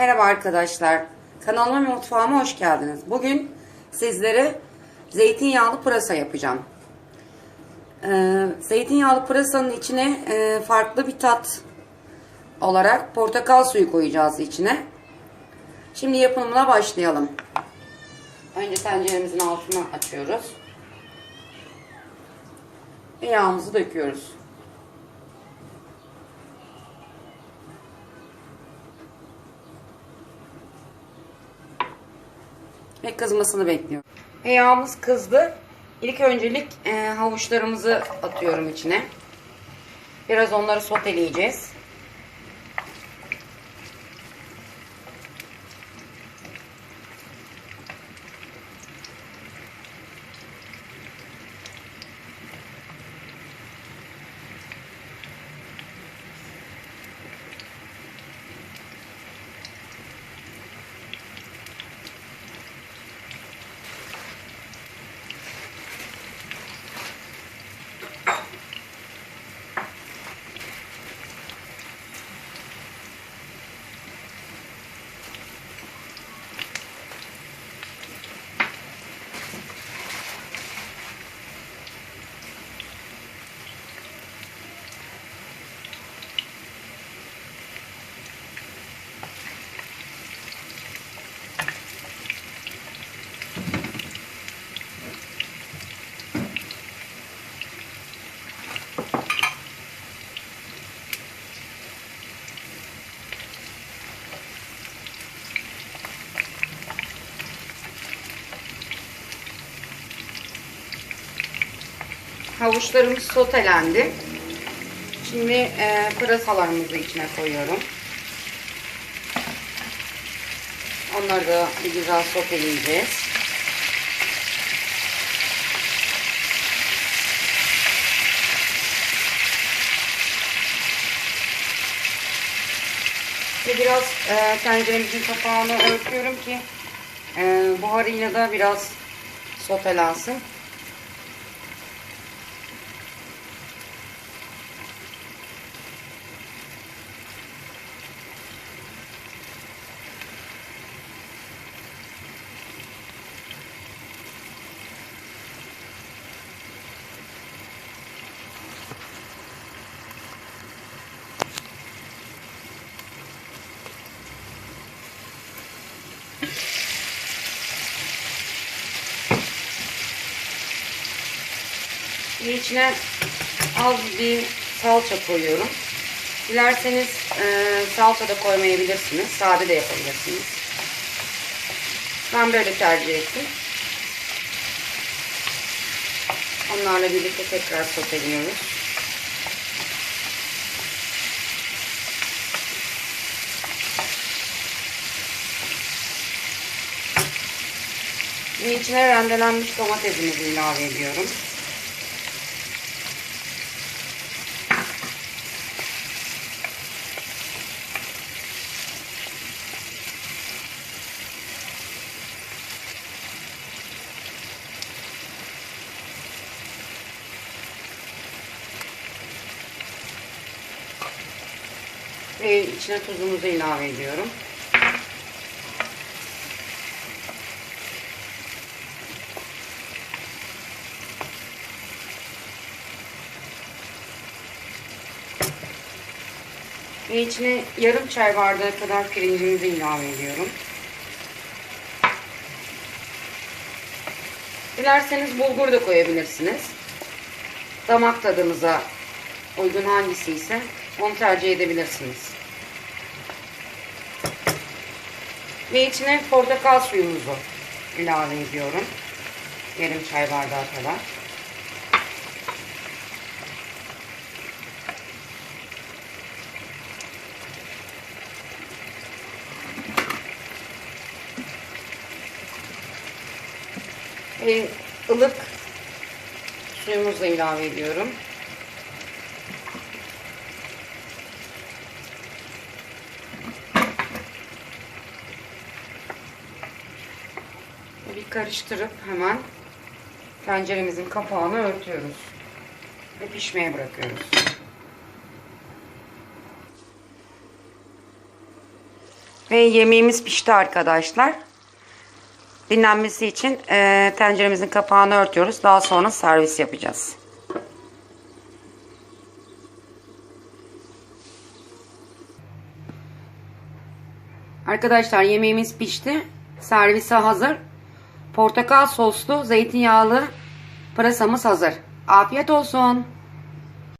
Merhaba arkadaşlar. Kanalıma mutfağıma hoş geldiniz. Bugün sizlere zeytinyağlı pırasa yapacağım. Ee, zeytinyağlı pırasanın içine e, farklı bir tat olarak portakal suyu koyacağız içine. Şimdi yapımına başlayalım. Önce tenceremizin altını açıyoruz. Ve yağımızı döküyoruz. Ve kızmasını bekliyorum. Ve yağımız kızdı. İlk öncelik e, havuçlarımızı atıyorum içine. Biraz onları soteleyeceğiz. Havuçlarımız sotelendi. Şimdi e, pırasalarımızı içine koyuyorum. Onları da bir güzel soteleyeceğiz. Ve biraz e, tenceremizin kapağını örtüyorum ki e, buharıyla da biraz sotelensin. Ve içine az bir salça koyuyorum. Dilerseniz e, salça da koymayabilirsiniz. Sade de yapabilirsiniz. Ben böyle tercih ettim. Onlarla birlikte tekrar soteliyoruz. Ve içine rendelenmiş domatesimizi ilave ediyorum. Ve içine tuzumuzu ilave ediyorum. Ve içine yarım çay bardağı kadar pirincimizi ilave ediyorum. Dilerseniz bulgur da koyabilirsiniz. Damak tadınıza uygun hangisi ise onu tercih edebilirsiniz. Ve içine portakal suyumuzu ilave ediyorum. Yarım çay bardağı kadar. Ve ılık suyumuzu ilave ediyorum. Karıştırıp hemen tenceremizin kapağını örtüyoruz. Ve pişmeye bırakıyoruz. Ve yemeğimiz pişti arkadaşlar. Dinlenmesi için e, tenceremizin kapağını örtüyoruz. Daha sonra servis yapacağız. Arkadaşlar yemeğimiz pişti. Servise hazır. Portakal soslu zeytinyağlı pırasamız hazır. Afiyet olsun.